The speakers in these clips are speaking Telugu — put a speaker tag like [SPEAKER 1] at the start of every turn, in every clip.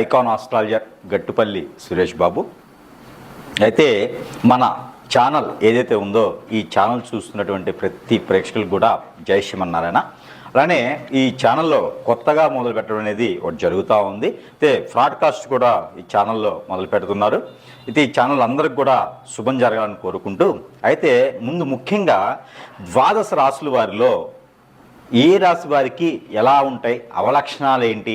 [SPEAKER 1] Icon astrologer Gattupalli Suresh Babu. అయితే మన ఛానల్ ఏదైతే ఉందో ఈ ఛానల్ చూస్తున్నటువంటి ప్రతి ప్రేక్షకులు కూడా జై శ్రీమన్నారాయణ. అలానే ఈ ఛానల్లో కొత్తగా మొదలు పెట్టడం అనేది ఒకటి జరుగుతూ ఉంది. అయితే ఫ్రాడ్కాస్ట్ కూడా ఈ ఛానల్లో మొదలు పెడుతున్నారు. అయితే ఈ ఛానల్ అందరికి కూడా శుభం జరగాలని కోరుకుంటూ అయితే ముందు ముఖ్యంగా ద్వాదశ రాసుల వారిలో ఏ రాశి వారికి ఎలా ఉంటాయి అవలక్షణాలు ఏంటి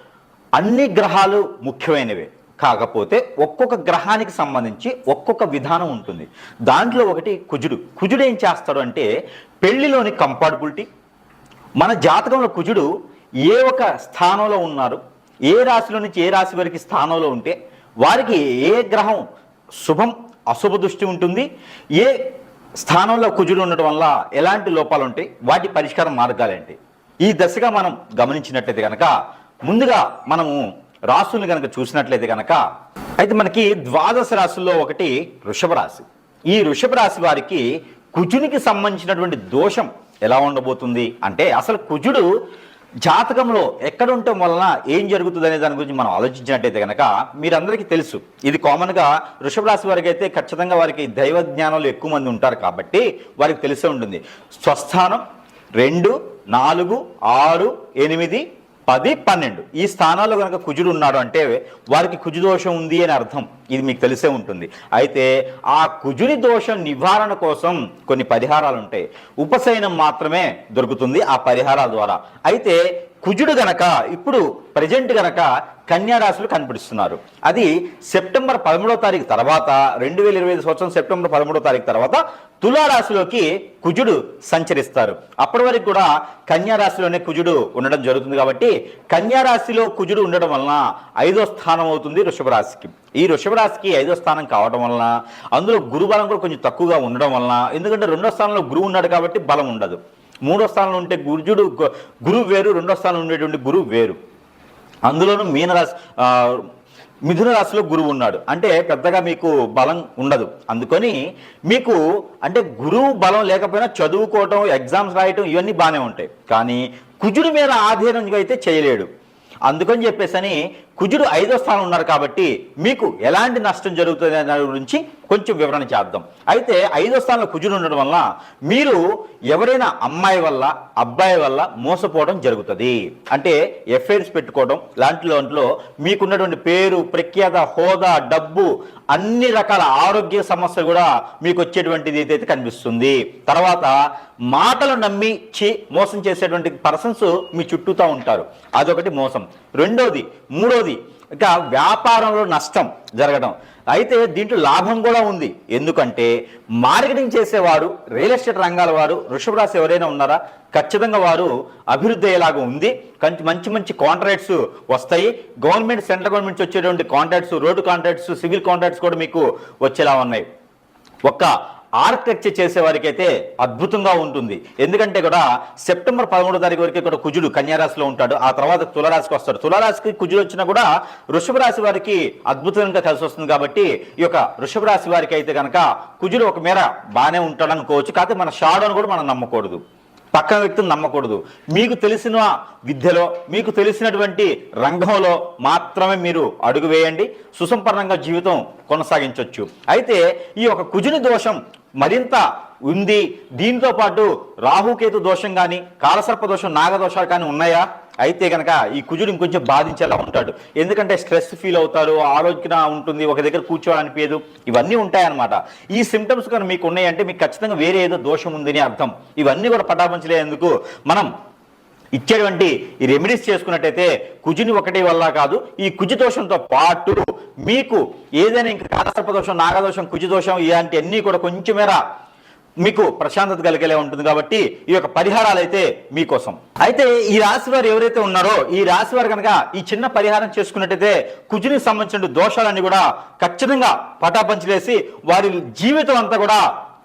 [SPEAKER 1] అన్ని గ్రహాలు ముఖ్యమైనవే. కాకపోతే ఒక్కొక్క గ్రహానికి సంబంధించి ఒక్కొక్క విధానం ఉంటుంది. దాంట్లో ఒకటి కుజుడు. కుజుడు ఏం చేస్తాడు అంటే పెళ్ళిలోని కంపాటబిలిటీ మన జాతకంలో కుజుడు ఏ ఒక స్థానంలో ఉన్నారు ఏ రాశిలో నుంచి ఏ రాశి వరకు స్థానంలో ఉంటే వారికి ఏ గ్రహం శుభం అశుభ దృష్టి ఉంటుంది. ఏ స్థానంలో కుజుడు ఉండటం వల్ల ఎలాంటి లోపాలు ఉంటాయి వాటి పరిష్కారం మార్గాలేంటి ఈ దశగా మనం గమనించినట్లయితే కనుక ముందుగా మనము రాసులను కనుక చూసినట్లయితే కనుక అయితే మనకి ద్వాదశ రాశుల్లో ఒకటి వృషభ రాశి. ఈ వృషభ రాశి వారికి కుజునికి సంబంధించినటువంటి దోషం ఎలా ఉండబోతుంది అంటే అసలు కుజుడు జాతకంలో ఎక్కడ ఉండటం వలన ఏం జరుగుతుంది అనే దాని గురించి మనం ఆలోచించినట్టయితే కనుక మీరందరికీ తెలుసు. ఇది కామన్గా వృషభ రాశి వారికి అయితే ఖచ్చితంగా వారికి దైవ జ్ఞానంలో ఎక్కువ మంది ఉంటారు కాబట్టి వారికి తెలిసే ఉంటుంది. స్వస్థానం రెండు నాలుగు ఆరు ఎనిమిది పది పన్నెండు. ఈ స్థానాల్లో కనుక కుజుడు ఉన్నాడు అంటే వారికి కుజు దోషం ఉంది అని అర్థం. ఇది మీకు తెలిసే ఉంటుంది. అయితే ఆ కుజుని దోషం నివారణ కోసం కొన్ని పరిహారాలు ఉంటాయి. ఉపశయనం మాత్రమే దొరుకుతుంది ఆ పరిహారాల ద్వారా. అయితే కుజుడు గనక ఇప్పుడు ప్రజెంట్ గనక కన్యారాశులు కనిపిస్తున్నారు. అది సెప్టెంబర్ పదమూడో తారీఖు తర్వాత రెండు వేల ఇరవై ఐదు సంవత్సరం సెప్టెంబర్ పదమూడో తారీఖు తర్వాత తులారాశిలోకి కుజుడు సంచరిస్తారు. అప్పటి వరకు కూడా కన్యారాశిలోనే కుజుడు ఉండడం జరుగుతుంది కాబట్టి కన్యారాశిలో కుజుడు ఉండడం వలన ఐదో స్థానం అవుతుంది వృషభ రాశికి. ఈ వృషభ రాశికి ఐదో స్థానం కావడం వలన అందులో గురు బలం కూడా కొంచెం తక్కువగా ఉండడం వలన ఎందుకంటే రెండో స్థానంలో గురువు ఉన్నాడు కాబట్టి బలం ఉండదు. మూడో స్థానంలో ఉంటే గురుజుడు గురువు వేరు రెండో స్థానంలో ఉండేటువంటి గురువు వేరు. అందులోనూ మీనరాశి మిథున రాశిలో గురువు ఉన్నాడు. అంటే పెద్దగా మీకు బలం ఉండదు. అందుకని మీకు అంటే గురువు బలం లేకపోయినా చదువుకోవటం ఎగ్జామ్స్ రాయటం ఇవన్నీ బాగానే ఉంటాయి. కానీ కుజుడి మీద ఆధీనంగా అయితే చేయలేడు. అందుకని చెప్పేసని కుజుడు ఐదో స్థానం ఉన్నారు కాబట్టి మీకు ఎలాంటి నష్టం జరుగుతుంది అనే దాని గురించి కొంచెం వివరణ చేద్దాం. అయితే ఐదో స్థానంలో కుజుడు ఉండడం వల్ల మీరు ఎవరైనా అమ్మాయి వల్ల అబ్బాయి వల్ల మోసపోవడం జరుగుతుంది. అంటే ఎఫ్ఐఆర్స్ పెట్టుకోవడం లాంటి దాంట్లో మీకున్నటువంటి పేరు ప్రఖ్యాత హోదా డబ్బు అన్ని రకాల ఆరోగ్య సమస్యలు కూడా మీకు వచ్చేటువంటిది ఏదైతే కనిపిస్తుంది. తర్వాత మాటలు నమ్మి చి మోసం చేసేటువంటి పర్సన్స్ మీ చుట్టూతా ఉంటారు. అదొకటి మోసం. రెండోది మూడోది ఇక వ్యాపారంలో నష్టం జరగడం. అయితే దీంట్లో లాభం కూడా ఉంది. ఎందుకంటే మార్కెటింగ్ చేసేవారు రియల్ ఎస్టేట్ రంగాల వారు వృషభ రాశి ఎవరైనా ఉన్నారా? ఖచ్చితంగా వారు అభివృద్ధి అయ్యేలాగా ఉంది. మంచి మంచి కాంట్రాక్ట్స్ వస్తాయి. గవర్నమెంట్ సెంట్రల్ గవర్నమెంట్ నుంచి వచ్చేటువంటి contracts road contracts civil contracts కూడా మీకు వచ్చేలా ఉన్నాయి. ఒక్క ఆర్కిటెక్చర్ చేసేవారికైతే అయితే అద్భుతంగా ఉంటుంది. ఎందుకంటే కూడా సెప్టెంబర్ పదమూడో తారీఖు వరకు కూడా కుజుడు కన్యారాశిలో ఉంటాడు. ఆ తర్వాత తులరాశికి వస్తాడు. తులరాశికి కుజుడు వచ్చినా కూడా వృషభ రాశి వారికి అద్భుతంగా కలిసి వస్తుంది కాబట్టి ఈ యొక్క వృషభ రాశి వారికి అయితే కనుక కుజుడు ఒక మేర బాగానే ఉంటాడు అనుకోవచ్చు కాకపోతే మన షాడోని కూడా మనం నమ్మకూడదు. పక్కన వ్యక్తిని నమ్మకూడదు. మీకు తెలిసిన విద్యలో మీకు తెలిసినటువంటి రంగంలో మాత్రమే మీరు అడుగు వేయండి. సుసంపన్నంగా జీవితం కొనసాగించవచ్చు అయితే ఈ యొక్క కుజుని దోషం మరింత ఉంది. దీంతో పాటు రాహుకేతు దోషం కానీ కాలసర్ప దోషం నాగదోషాలు కానీ ఉన్నాయా? అయితే కనుక ఈ కుజుడు ఇంకొంచెం బాధించేలా ఉంటాడు. ఎందుకంటే స్ట్రెస్ ఫీల్ అవుతారు ఆలోచన ఉంటుంది ఒక దగ్గర కూర్చోవాలనిపించదు. ఇవన్నీ ఉంటాయన్నమాట. ఈ సిమ్టమ్స్ కానీ మీకు ఉన్నాయంటే మీకు ఖచ్చితంగా వేరే ఏదో దోషం ఉందని అర్థం. ఇవన్నీ కూడా పటాపంచలేందుకు మనం ఇచ్చేటువంటి ఈ రెమెడీస్ చేసుకున్నట్టయితే కుజుని ఒకటి వల్ల కాదు ఈ కుజి దోషంతో పాటు మీకు ఏదైనా ఇంకా కాలసర్ప దోషం నాగదోషం కుజి దోషం ఇలాంటి అన్నీ కూడా కొంచెమేరా మీకు ప్రశాంతత కలిగేలా ఉంటుంది కాబట్టి ఈ యొక్క పరిహారాలు అయితే మీకోసం. అయితే ఈ రాశి వారు ఎవరైతే ఉన్నారో ఈ రాశి వారు కనుక ఈ చిన్న పరిహారం చేసుకున్నట్టయితే కుజునికి సంబంధించిన దోషాలన్నీ కూడా ఖచ్చితంగా పటాపంచలేసి వారి జీవితం అంతా కూడా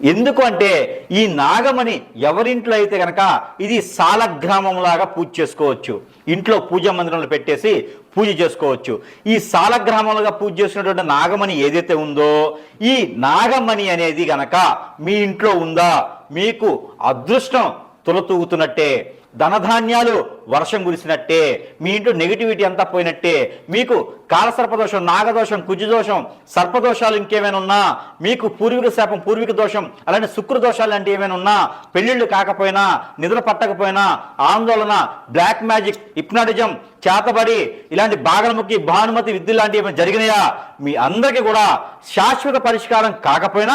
[SPEAKER 1] ఎందుకు అంటే ఈ నాగమణి ఎవరింట్లో అయితే కనుక ఇది సాలగ్రామంలాగా పూజ చేసుకోవచ్చు. ఇంట్లో పూజా మందిరంలో పెట్టేసి పూజ చేసుకోవచ్చు. ఈ సాలగ్రామంలో పూజ చేసినటువంటి నాగమణి ఏదైతే ఉందో ఈ నాగమణి అనేది గనక మీ ఇంట్లో ఉందా మీకు అదృష్టం తులతూగుతున్నట్టే. ధనధాన్యాలు వర్షం కురిసినట్టే మీ ఇంట్లో నెగిటివిటీ అంతా పోయినట్టే మీకు కాలసర్పదోషం నాగదోషం కుజుదోషం సర్పదోషాలు ఇంకేమైనా ఉన్నా మీకు పూర్వీక శాపం పూర్వీక దోషం అలానే శుక్ర దోషాలు లాంటివి ఏమైనా ఉన్నా పెళ్ళిళ్ళు కాకపోయినా నిద్ర పట్టకపోయినా ఆందోళన బ్లాక్ మ్యాజిక్ హిప్నాటిజం చేతబడి ఇలాంటి బాగలముఖి భానుమతి విద్య లాంటివి ఏమైనా జరిగినాయా? మీ అందరికీ కూడా శాశ్వత పరిష్కారం కాకపోయినా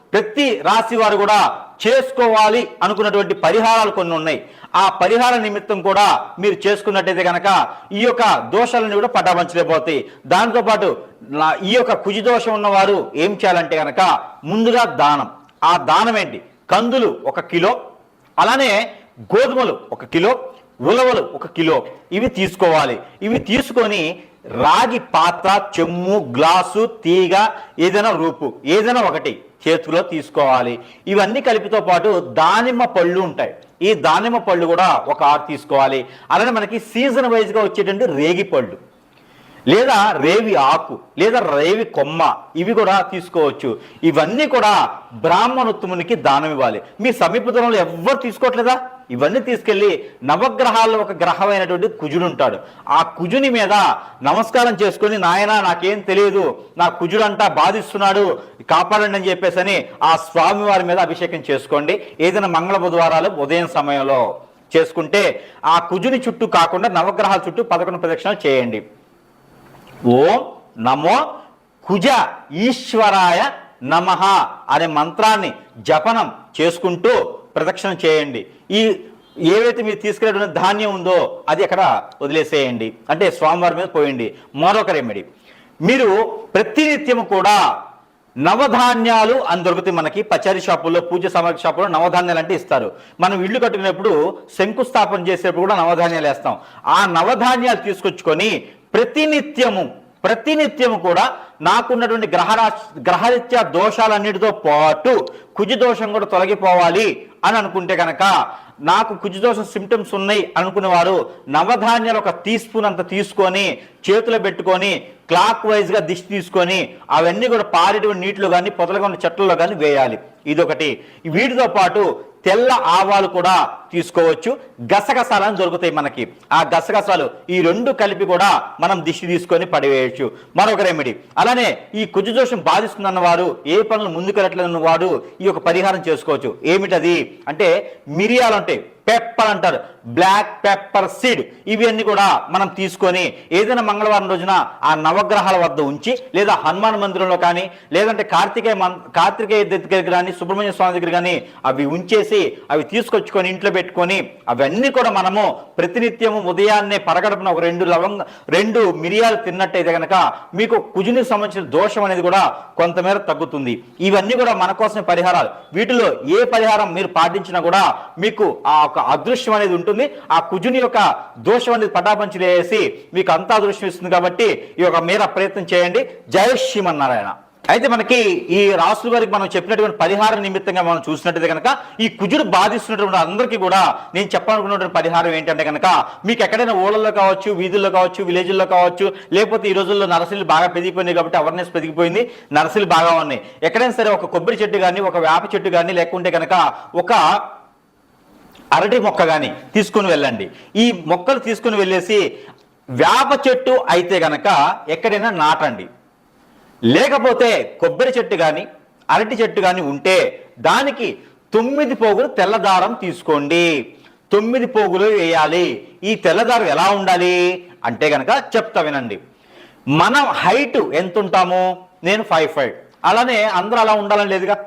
[SPEAKER 1] ప్రతి రాశి వారు కూడా చేసుకోవాలి అనుకున్నటువంటి పరిహారాలు కొన్ని ఉన్నాయి. ఆ పరిహార నిమిత్తం కూడా మీరు చేసుకున్నట్టయితే కనుక ఈ యొక్క దోషాలను కూడా పటాపంచలేకపోతాయి దాంతోపాటు నా- ఈ యొక్క కుజి దోషం ఉన్నవారు ఏం చేయాలంటే కనుక ముందుగా దానం. ఆ దానం ఏంటి? కందులు ఒక కిలో అలానే గోధుమలు ఒక కిలో ఉలవలు ఒక కిలో. ఇవి తీసుకోవాలి. ఇవి తీసుకొని రాగి పాత్ర చెమ్ము గ్లాసు తీగ ఏదైనా రూపు ఏదైనా ఒకటి చేతిలో తీసుకోవాలి. ఇవన్నీ కలిపితో పాటు దానిమ్మ పళ్ళు ఉంటాయి. ఈ దానిమ్మ పళ్ళు కూడా ఒక ఆరు తీసుకోవాలి. అలానే మనకి సీజన్ వైజ్గా వచ్చేటువంటి రేగి పళ్ళు. లేదా రేవి ఆకు లేదా రేవి కొమ్మ ఇవి కూడా తీసుకోవచ్చు. ఇవన్నీ కూడా బ్రాహ్మణోత్తమునికి దానం ఇవ్వాలి. మీ సమీపంలో ఎవ్వరు తీసుకోవట్లేదా? ఇవన్నీ తీసుకెళ్ళి నవగ్రహాల్లో ఒక గ్రహమైనటువంటి కుజుడు ఉంటాడు. ఆ కుజుని మీద నమస్కారం చేసుకుని నాయన నాకేం తెలియదు. నా కుజుడంతా బాధిస్తున్నాడు. కాపాడండి అని చెప్పేసి ఆ స్వామి వారి మీద అభిషేకం చేసుకోండి. ఏదైనా మంగళ బుధవారాలు ఉదయం సమయంలో చేసుకుంటే ఆ కుజుని చుట్టూ కాకుండా నవగ్రహాల చుట్టూ పదకొండు ప్రదక్షిణలు చేయండి. ఓం నమో కుజ ఈశ్వరాయ నమః అనే మంత్రాన్ని జపనం చేసుకుంటూ ప్రదక్షిణ చేయండి. ఈ ఏవైతే మీరు తీసుకెళ్ళిన ధాన్యం ఉందో అది అక్కడ వదిలేసేయండి. అంటే స్వామివారి మీద పోయండి. మరొక రెమెడీ. మీరు ప్రతినిత్యము కూడా నవధాన్యాలు అని దొరుకుతాయి మనకి. పచారీ షాపుల్లో పూజ సామాగ్రి షాపుల్లో నవధాన్యాలు అంటే ఇస్తారు. మనం ఇల్లు కట్టుకునేప్పుడు శంకుస్థాపన చేసేప్పుడు కూడా నవధాన్యాలు వేస్తాం. ఆ నవధాన్యాలు తీసుకొచ్చుకొని ప్రతినిత్యము ప్రతినిత్యము కూడా నాకున్నటువంటి గ్రహరా గ్రహరీత్యా దోషాలన్నిటితో పాటు కుజి దోషం కూడా తొలగిపోవాలి అని అనుకుంటే కనుక నాకు కుజదోషం సిమ్టమ్స్ ఉన్నాయి అనుకునేవారు నవధాన్యాలు ఒక టీ స్పూన్ అంత తీసుకొని చేతిలో పెట్టుకొని క్లాక్ వైజ్గా దిష్టి తీసుకొని అవన్నీ కూడా పారేటువంటి నీటిలో కానీ పొదలుగా ఉన్న చెట్లలో కానీ వేయాలి. ఇదొకటి. వీటితో పాటు తెల్ల ఆవాలు కూడా తీసుకోవచ్చు. గసగసాలని దొరుకుతాయి మనకి. ఆ గసగసాలు ఈ రెండు కలిపి కూడా మనం దిష్టి తీసుకొని పడివేయచ్చు. మరొక రెమెడీ అలానే ఈ కుజు దోషం బాధిస్తుందన్న వారు ఏ పనులు ముందుకెళ్ళట్లేదన్న వాడు ఈ యొక్క పరిహారం చేసుకోవచ్చు. ఏమిటది? అంటే మిరియాలు ఉంటాయి పెప్పర్ అంటారు. బ్లాక్ పెప్పర్ సీడ్ ఇవన్నీ కూడా మనం తీసుకొని ఏదైనా మంగళవారం రోజున ఆ నవగ్రహాల వద్ద ఉంచి లేదా హనుమాన్ మందిరంలో కానీ లేదంటే కార్తికేయ కార్తికేయ దగ్గర కానీ సుబ్రహ్మణ్య స్వామి దగ్గర కానీ అవి ఉంచేసి అవి తీసుకొచ్చుకొని ఇంట్లో పెట్టుకొని అవన్నీ కూడా మనము ప్రతినిత్యము ఉదయాన్నే పరగడపున ఒక రెండు లవంగ రెండు మిరియాలు తిన్నట్టయితే కనుక మీకు కుజునికి సంబంధించిన దోషం అనేది కూడా కొంతమేర తగ్గుతుంది. ఇవన్నీ కూడా మన కోసమే పరిహారాలు. వీటిలో ఏ పరిహారం మీరు పాటించినా కూడా మీకు ఆ ఒక అదృశ్యం అనేది ఉంటుంది. ఆ కుజుని యొక్క దోషం అనేది పటాపంచలేసి మీకు అంతా అదృశ్యం ఇస్తుంది కాబట్టి ఈ యొక్క మేర ప్రయత్నం చేయండి. జయ శ్రీమన్నారాయణ. అయితే మనకి ఈ రాసుల వారికి మనం చెప్పినటువంటి పరిహార నిమిత్తంగా మనం చూసినట్టయితే కనుక ఈ కుజుడు బాధిస్తున్నటువంటి అందరికీ కూడా నేను చెప్పాలనుకున్నటువంటి పరిహారం ఏంటంటే కనుక మీకు ఎక్కడైనా ఊళ్ళల్లో కావచ్చు వీధుల్లో కావచ్చు విలేజ్ల్లో కావచ్చు లేకపోతే ఈ రోజుల్లో నర్సరీలు బాగా పెరిగిపోయినాయి కాబట్టి అవేర్నెస్ పెరిగిపోయింది నర్సరీలు బాగా ఉన్నాయి. ఎక్కడైనా సరే ఒక కొబ్బరి చెట్టు కానీ ఒక వేప చెట్టు కానీ లేకుంటే కనుక ఒక అరటి మొక్క కానీ తీసుకుని వెళ్ళండి. ఈ మొక్కలు తీసుకుని వెళ్ళేసి వేప చెట్టు అయితే గనక ఎక్కడైనా నాటండి. లేకపోతే కొబ్బరి చెట్టు కానీ అరటి చెట్టు కానీ ఉంటే దానికి తొమ్మిది పోగులు తెల్లదారం తీసుకోండి. తొమ్మిది పోగులు వేయాలి. ఈ తెల్లదారం ఎలా ఉండాలి? అంటే కనుక చెప్తా వినండి. మనం హైట్ ఎంత ఉంటాము? నేను ఫైవ్ ఫైవ్ అలానే అందరూ అలా ఉండాలని లేదుగా?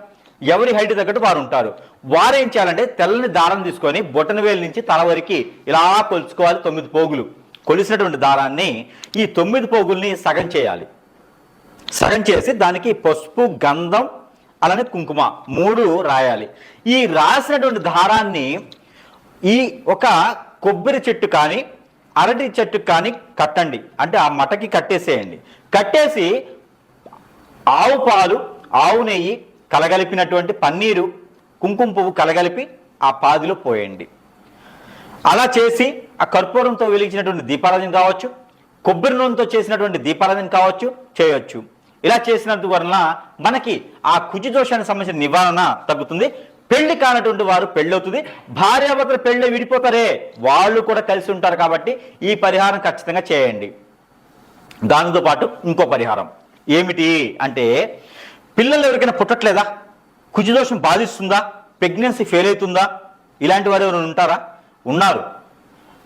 [SPEAKER 1] ఎవరి హైట్ తగ్గట్టు వారు ఉంటారు. వారు ఏం చేయాలంటే తెల్లని దారం తీసుకొని బొటన వేలు నుంచి తల వరకు ఇలా కొలుచుకోవాలి తొమ్మిది పోగులు. కొలిసినటువంటి దారాన్ని ఈ తొమ్మిది పోగుల్ని సగం చేయాలి. సగం చేసి దానికి పసుపు గంధం అలానే కుంకుమ మూడు రాయాలి. ఈ రాసినటువంటి దారాన్ని ఈ ఒక కొబ్బరి చెట్టు కానీ అరటి చెట్టు కానీ కట్టండి. అంటే ఆ మటకి కట్టేసేయండి. కట్టేసి ఆవు పాలు ఆవు నెయ్యి కలగలిపినటువంటి పన్నీరు కుంకుమ పువ్వు కలగలిపి ఆ పాదిలో పోయండి. అలా చేసి ఆ కర్పూరంతో వెలిగించినటువంటి దీపారాధన కావచ్చు కొబ్బరి నూనెతో చేసినటువంటి దీపారాధన కావచ్చు చేయొచ్చు. ఇలా చేసినందు వలన మనకి ఆ కుజి దోషానికి సంబంధించిన నివారణ తగ్గుతుంది. పెళ్ళి కానటువంటి వారు పెళ్ళవుతుంది. అవుతుంది భార్యాభర్తలు పెళ్ళి విడిపోతారే. వాళ్ళు కూడా కలిసి ఉంటారు కాబట్టి ఈ పరిహారం ఖచ్చితంగా చేయండి. దానితో పాటు ఇంకో పరిహారం. ఏమిటి అంటే పిల్లలు ఎవరికైనా పుట్టట్లేదా? కుజదోషం బాధిస్తుందా? ప్రెగ్నెన్సీ ఫెయిల్ అవుతుందా? ఇలాంటి వారు ఎవరైనా ఉంటారా? ఉన్నారు.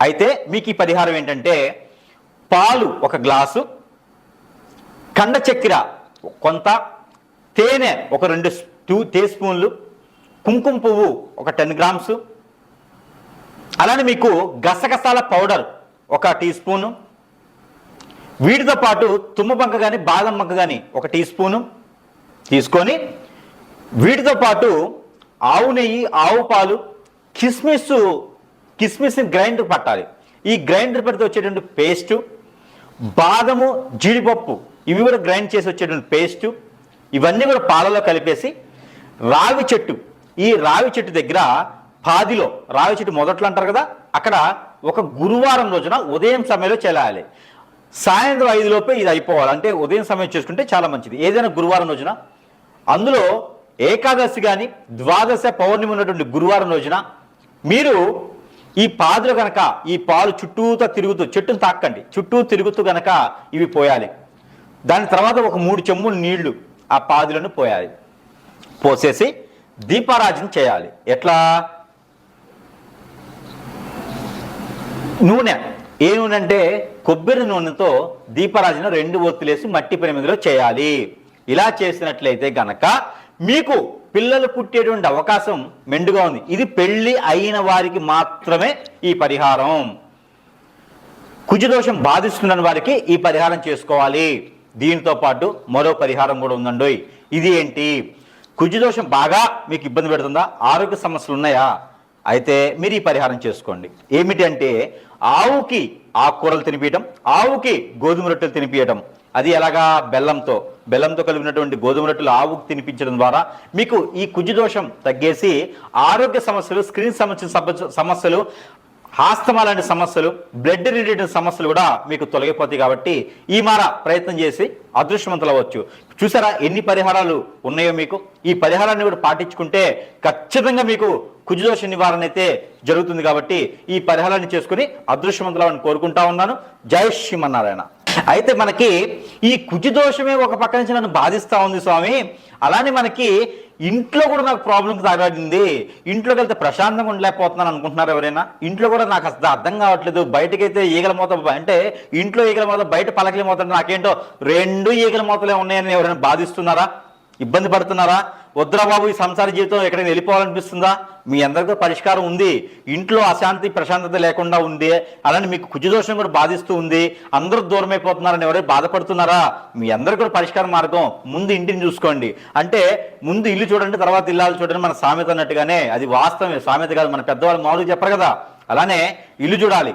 [SPEAKER 1] అయితే మీకు ఈ పరిహారం ఏంటంటే పాలు ఒక గ్లాసు కండ చక్కెర కొంత తేనె ఒక రెండు టూ టీ స్పూన్లు కుంకుమ పువ్వు ఒక టెన్ గ్రామ్స్ అలానే మీకు గసగసాల పౌడర్ ఒక టీ స్పూను వీటితో పాటు తుమ్మబంక కానీ బాదం బంక కానీ ఒక టీ స్పూను తీసుకొని వీటితో పాటు ఆవు నెయ్యి ఆవు పాలు కిస్మిస్ కిస్మిస్ని గ్రైండర్ పట్టాలి. ఈ గ్రైండర్ పెడితే వచ్చేటువంటి పేస్టు బాదము జీడిపప్పు ఇవి కూడా గ్రైండ్ చేసి వచ్చేటువంటి పేస్టు ఇవన్నీ కూడా పాలలో కలిపేసి రావి చెట్టు ఈ రావి చెట్టు దగ్గర పాదిలో రావి చెట్టు మొదట్లో అంటారు కదా అక్కడ ఒక గురువారం రోజున ఉదయం సమయంలో చేయాలి సాయంత్రం ఐదులోపే ఇది అయిపోవాలి. అంటే ఉదయం సమయం చేసుకుంటే చాలా మంచిది. ఏదైనా గురువారం రోజున అందులో ఏకాదశి కానీ ద్వాదశ పౌర్ణమి ఉన్నటువంటి గురువారం రోజున మీరు ఈ పాదులు కనుక ఈ పాలు చుట్టూతో తిరుగుతూ చెట్టును తాకండి. చుట్టూ తిరుగుతూ కనుక ఇవి పోయాలి. దాని తర్వాత ఒక మూడు చెమ్ములు నీళ్ళు ఆ పాదులను పోయాలి. పోసేసి దీపారాజన చేయాలి. ఎట్లా? నూనె. ఏ నూనె అంటే కొబ్బరి నూనెతో దీపారాజన రెండు ఒత్తులేసి మట్టి పరిమిదిలో చేయాలి. ఇలా చేసినట్లయితే గనక మీకు పిల్లలు పుట్టేటువంటి అవకాశం మెండుగా ఉంది. ఇది పెళ్ళి అయిన వారికి మాత్రమే ఈ పరిహారం. కుజదోషం బాధిస్తున్న వారికి ఈ పరిహారం చేసుకోవాలి. దీనితో పాటు మరో పరిహారం కూడా ఉందండి ఇది ఏంటి? దోషం బాగా మీకు ఇబ్బంది పెడుతుందా? ఆరోగ్య సమస్యలు ఉన్నాయా? అయితే మీరు ఈ పరిహారం చేసుకోండి. ఏమిటంటే ఆవుకి ఆకుకూరలు తినిపించడం ఆవుకి గోధుమ రొట్టెలు తినిపించడం అది ఎలాగా? బెల్లంతో. బెల్లంతో కలిపినటువంటి గోధుమ రొట్టెలు ఆవుకు తినిపించడం ద్వారా మీకు ఈ దోషం తగ్గేసి ఆరోగ్య సమస్యలు స్క్రీన్ సమస్య సమస్యలు ఆస్తమా లాంటి సమస్యలు బ్లడ్ రిలేటెడ్ సమస్యలు కూడా మీకు తొలగిపోతాయి కాబట్టి ఈ మార ప్రయత్నం చేసి అదృష్టవంతులు అవ్వచ్చు. చూసారా ఎన్ని పరిహారాలు ఉన్నాయో మీకు? ఈ పరిహారాన్ని కూడా పాటించుకుంటే ఖచ్చితంగా మీకు కుజదోష నివారణ అయితే జరుగుతుంది కాబట్టి ఈ పరిహారాన్ని చేసుకుని అదృష్టవంతులవని కోరుకుంటా ఉన్నాను. జై శ్రీమన్నారాయణ. అయితే మనకి ఈ కుజదోషమే ఒక పక్క నుంచి నన్ను బాధిస్తూ ఉంది స్వామి. అలానే మనకి ఇంట్లో కూడా నాకు ప్రాబ్లం తగడింది ఇంట్లోకి వెళ్తే ప్రశాంతంగా ఉండలేకపోతున్నాను అనుకుంటున్నారు ఎవరైనా? ఇంట్లో కూడా నాకు అసలు అర్థం కావట్లేదు. బయటకైతే ఈగల మూత అంటే ఇంట్లో ఈగల మూత బయట పలకల మూత నాకేంటో రెండు ఈగల మూతలే ఉన్నాయని ఎవరైనా బాధిస్తున్నారా? ఇబ్బంది పడుతున్నారా? వద్దురా బాబు ఈ సంసార జీవితం ఎక్కడైనా వెళ్ళిపోవాలనిపిస్తుందా? మీ అందరికీ పరిష్కారం ఉంది. ఇంట్లో అశాంతి ప్రశాంతత లేకుండా ఉంది. అలానే మీకు కుజదోషం కూడా బాధిస్తూ ఉంది. అందరూ దూరం అయిపోతున్నారని ఎవరైనా బాధపడుతున్నారా? మీ అందరికీ కూడా పరిష్కార మార్గం ముందు ఇంటిని చూసుకోండి. అంటే ముందు ఇల్లు చూడండి తర్వాత ఇల్లాలు చూడండి మన సామెత అన్నట్టుగానే అది వాస్తవమే. సామెత కాదు మన పెద్దవాళ్ళు మామూలుగా చెప్పరు కదా. అలానే ఇల్లు చూడాలి.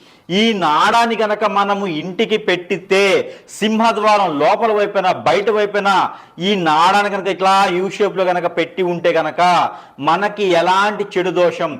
[SPEAKER 1] ఈ నాడాన్ని గనక మనము ఇంటికి పెట్టితే సింహద్వారం లోపల వైపున బయట వైపున ఈ నాడాన్ని కనుక ఇట్లా యూ షేప్లో కనుక పెట్టి ఉంటే గనక మనకి ఎలాంటి చెడు దోషం?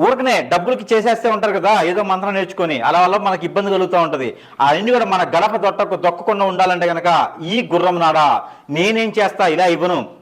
[SPEAKER 1] ఊరికనే డబ్బులకి చేసేస్తే ఉంటారు కదా ఏదో మంత్రం నేర్చుకొని. అలా వల్ల మనకి ఇబ్బంది కలుగుతూ ఉంటుంది. అవన్నీ కూడా మన గడప దొట్టకు దొక్కకుండా ఉండాలంటే కనుక ఈ గుర్రం నాడా నేనేం చేస్తా ఇలా ఇవ్వను.